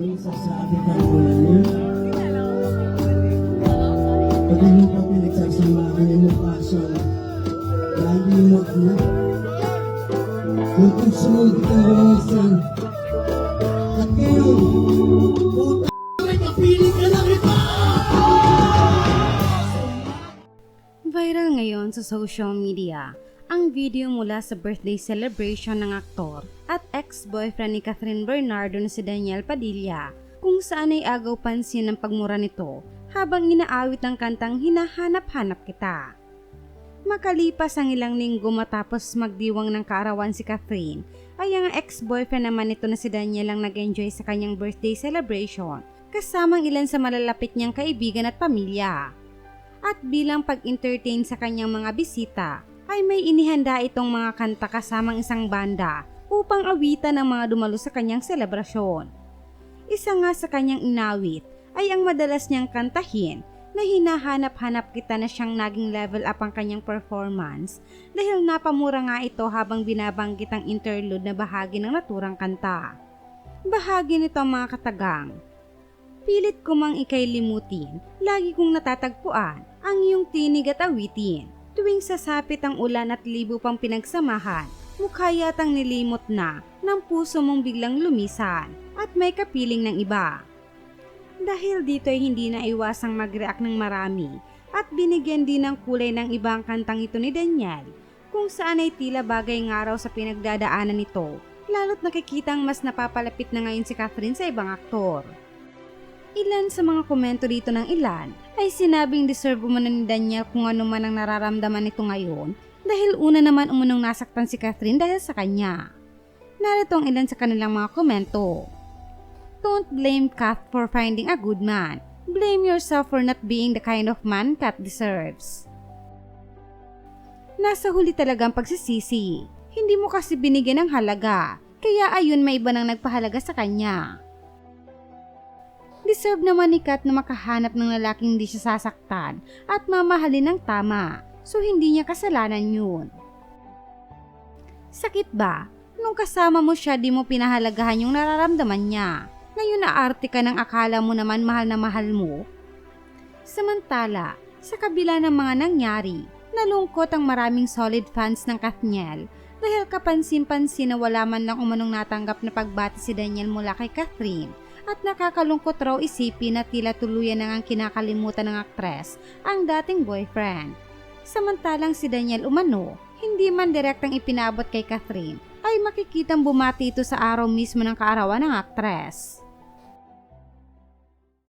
Tuwing sasabi ka ng ulan niya Pag hindi pa pinagsasamahan ng mukha siyang Lalimot na. Kung sumunod ka lumisan At ngayon Puta may kapili ka lang iba Viral ngayon sa social media ang video mula sa birthday celebration ng aktor at ex-boyfriend ni Catherine Bernardo na si Daniel Padilla kung saan ay agaw pansin ng pagmura nito habang inaawit ang kantang Hinahanap-hanap kita. Makalipas ang ilang linggo matapos magdiwang ng kaarawan si Catherine, ay ang ex-boyfriend naman nito na si Daniel ang nag-enjoy sa kanyang birthday celebration kasamang ilan sa malalapit niyang kaibigan at pamilya. At bilang pag-entertain sa kanyang mga bisita, ay may inihanda itong mga kanta kasamang isang banda upang awitan ang mga dumalo sa kanyang selebrasyon. Isa nga sa kanyang inawit ay ang madalas niyang kantahin na hinahanap-hanap kita na siyang naging level up ang kanyang performance dahil napamura nga ito habang binabanggit ang interlude na bahagi ng naturang kanta. Bahagi nito ang mga katagang, Pilit ko mang ikay limutin, lagi kong natatagpuan ang iyong tinig at awitin. Tuwing sasapit ang ulan at libo pang pinagsamahan, mukha yatang nilimot na ng puso mong biglang lumisan at may kapiling ng iba. Dahil dito ay hindi na iwasang mag-react ng marami at binigyan din ng kulay ng ibang kantang ito ni Daniel kung saan ay tila bagay nga raw sa pinagdadaanan nito lalo't nakikitang mas napapalapit na ngayon si Catherine sa ibang aktor. Ilan sa mga komento dito ng ilan ay sinabing deserve umano ni Daniel kung ano man ang nararamdaman nito ngayon dahil una naman umunong nasaktan si Catherine dahil sa kanya. Narito ang ilan sa kanilang mga komento. Don't blame Kath for finding a good man. Blame yourself for not being the kind of man Kath deserves. Nasa huli talagang pagsisisi. Hindi mo kasi binigyan ng halaga. Kaya ayun may iba nang nagpahalaga sa kanya. Deserve naman ni Kat na makahanap ng lalaking hindi siya sasaktan at mamahalin ng tama. So hindi niya kasalanan yun. Sakit ba? Nung kasama mo siya di mo pinahalagahan yung nararamdaman niya. Ngayon naarte ka ng akala mo naman mahal na mahal mo. Samantala, sa kabila ng mga nangyari, nalungkot ang maraming solid fans ng Kathniel dahil kapansin-pansin na wala man lang umanong natanggap na pagbati si Daniel mula kay Catherine at nakakalungkot raw isipin na tila tuluyan na ngang kinakalimutan ng aktres ang dating boyfriend. Samantalang si Daniel umano, hindi man direktang ipinabot kay Catherine, ay makikitang bumati ito sa araw mismo ng kaarawan ng aktres.